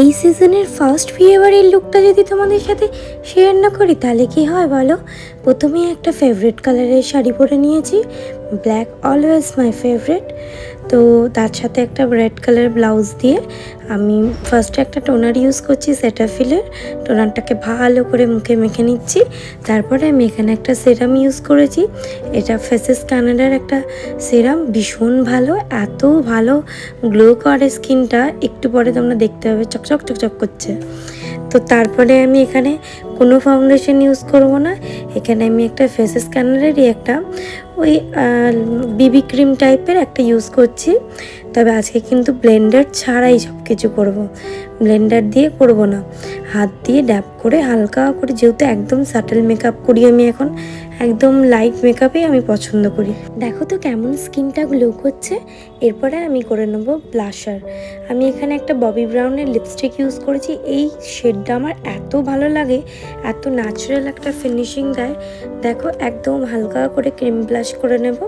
এই সিজনের ফার্স্ট ফেব্রুয়ারির লুকটা যদি তোমাদের সাথে শেয়ার না করি, তাহলে কি হয় বলো? প্রথমেই একটা ফেভারিট কালারের শাড়ি পরে নিয়েছি। ব্ল্যাক অলওয়েজ মাই ফেভারিট তো তার সাথে একটা রেড কালার ব্লাউজ দিয়ে আমি ফার্স্টে একটা টোনার ইউজ করছি সেটাফিলের টোনারটাকে ভালো করে মুখে মেখে নিচ্ছি। তারপরে আমি এখানে একটা সেরাম ইউজ করেছি। এটা ফেসেস কানাডার একটা সেরাম ভীষণ ভালো, এত ভালো গ্লো করে স্কিনটা একটু পরে তোমরা দেখতে পাবে, চকচক চকচক করছে। তো তারপরে আমি এখানে কোনো ফাউন্ডেশন ইউজ করব না। এখানে আমি একটা ফেসেস স্ক্যানারেরই একটা ওই বিবি ক্রিম টাইপের একটা ইউজ করছি। তবে আজকে কিন্তু ব্লেন্ডার ছাড়াই সব কিছু করব। ব্লেন্ডার দিয়ে করব না। হাত দিয়ে ড্যাপ করে হালকা করে, যেহেতু একদম সাটেল মেকআপ করি আমি এখন, একদম লাইট মেকআপই আমি পছন্দ করি। দেখো তো কেমন স্কিনটা গ্লো করছে এরপরে আমি করে নেব ব্লাশার আমি এখানে একটা ববি ব্রাউনের লিপস্টিক ইউজ করেছি। এই শেডটা আমার এত ভালো লাগে, এত ন্যাচারাল একটা ফিনিশিং দেয়। দেখো একদম হালকা করে ক্রিম ব্লাশ করে নেব।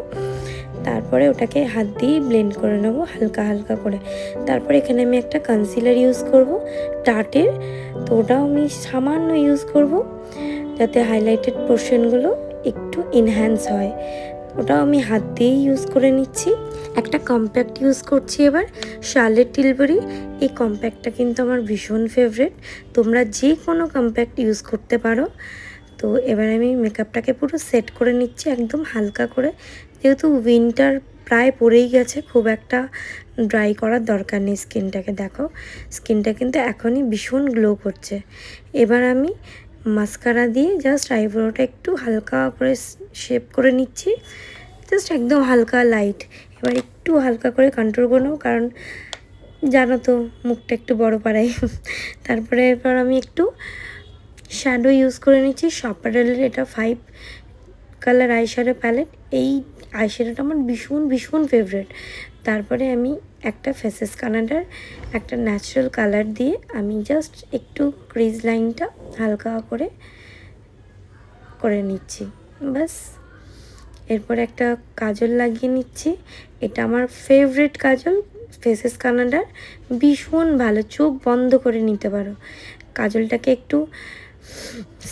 তারপরে ওটাকে হাত দিয়ে ব্লেন্ড করে নেব হালকা হালকা করে। তারপরে এখানে আমি একটা কনসিলার ইউজ করব টাটের। তো ওটাও আমি সামান্য ইউজ করব যাতে হাইলাইটেড পোর্শনগুলো একটু এনহ্যান্স হয়। ওটাও আমি হাত দিয়েই ইউজ করে নিচ্ছি। একটা কম্প্যাক্ট ইউজ করছি এবার শার্লেট টিলবারি এই কম্প্যাক্টটা কিন্তু আমার ভীষণ ফেভারিট তোমরা যে কোনো কম্প্যাক্ট ইউজ করতে পারো। তো এবার আমি মেকআপটাকে পুরো সেট করে নিচ্ছি, একদম হালকা করে। যেহেতু উইন্টার প্রায় পড়েই গেছে, খুব একটা ড্রাই করার দরকার নেই স্কিনটাকে দেখো। স্কিনটা কিন্তু এখনই ভীষণ গ্লো করছে। এবার আমি মাস্কারা দিয়ে জাস্ট আইব্রোটা একটু হালকা করে শেপ করে নিচ্ছি। জাস্ট একদম হালকা লাইট এবার একটু হালকা করে কন্ট্রোল করে নেব, কারণ জানো তো মুখটা একটু বড় পাড়াই তারপরে এবার আমি একটু শ্যাডো ইউজ করে নিচ্ছি। শপারেলের এটা ফাইভ কালার আইশ্যাডো প্যালেট এই আইশ্যাডোটা আমার ভীষণ ভীষণ ফেভারেট তারপরে আমি একটা ফেসেস কানাডার একটা ন্যাচারাল কালার দিয়ে আমি জাস্ট একটু ক্রিজ লাইনটা হালকা করে করে নিচ্ছি। বাস এরপর একটা কাজল লাগিয়ে নিচ্ছি। এটা আমার ফেভারিট কাজল। ফেসেস কানাডার ভীষণ ভালো। চোখ বন্ধ করে নিতে পারো। কাজলটাকে একটু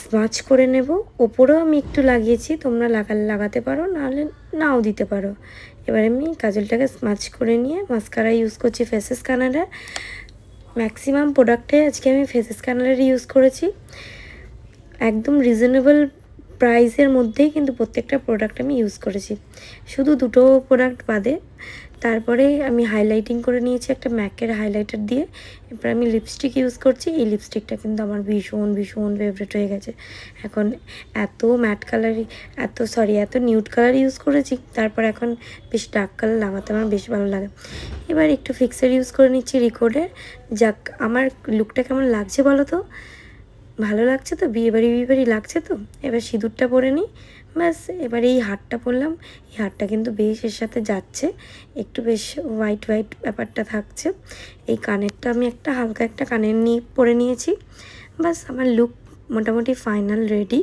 স্মাচ করে নেব। ওপরেও আমি একটু লাগিয়েছি, তোমরা লাগালে লাগাতে পারো, নাহলে নাও দিতে পারো। এবার আমি কাজলটাকে স্মাচ করে নিয়ে মাস্কারা ইউজ করছি ফেসেস কানাডার ম্যাক্সিমাম প্রোডাক্টে আজকে আমি ফেসেস কানাডার ইউজ করেছি। একদম রিজনেবল প্রাইসের মধ্যেই কিন্তু প্রত্যেকটা প্রোডাক্ট আমি ইউজ করেছি। শুধু দুটো প্রোডাক্ট বাদে, তারপরে আমি হাইলাইটিং করে নিয়েছি একটা ম্যাকের হাইলাইটার দিয়ে। এরপর আমি লিপস্টিক ইউজ করছি, এই লিপস্টিকটা কিন্তু আমার ভীষণ ভীষণ ফেভারেট হয়ে গেছে। এখন এত ম্যাট কালারই এত সরি এত নিউড কালার ইউজ করেছি, তারপর এখন বেশ ডার্ক কালার লাগাতে আমার বেশ ভালো লাগে। এবার একটু ফিক্সার ইউজ করে নিচ্ছি রিকোডের যাক, আমার লুকটা কেমন লাগছে বলো তো? ভালো লাগছে তো? বিয়ে বাড়ি বিয়ে বাড়ি লাগছে তো? এবার সিঁদুরটা পরে নিই ব্যাস, এবার এই হারটা পরলাম। এই হারটা কিন্তু বেশ এর সাথে যাচ্ছে। একটু বেশ হোয়াইট হোয়াইট ব্যাপারটা থাকছে। এই কানেরটা আমি একটা হালকা একটা কানের নিয়ে পরে নিয়েছি। ব্যাস, আমার লুক মোটামুটি ফাইনাল রেডি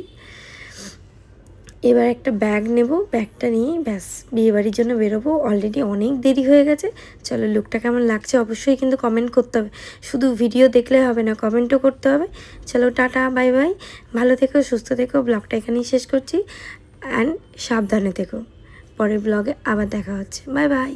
এবার একটা ব্যাগ নেব ব্যাগটা নিয়ে ব্যাস, বিয়েবাড়ির জন্য বেরোবো। অলরেডি অনেক দেরি হয়ে গেছে। চলো লুকটা কেমন লাগছে অবশ্যই কিন্তু কমেন্ট করতে হবে। শুধু ভিডিও দেখলে হবে না কমেন্টও করতে হবে। চলো, টাটা বাই বাই ভালো থেকো, সুস্থ থেকো। ব্লগটা এখানেই শেষ করছি। অ্যান্ড সাবধানে থেকো। পরের ব্লগে আবার দেখা হচ্ছে। Bye bye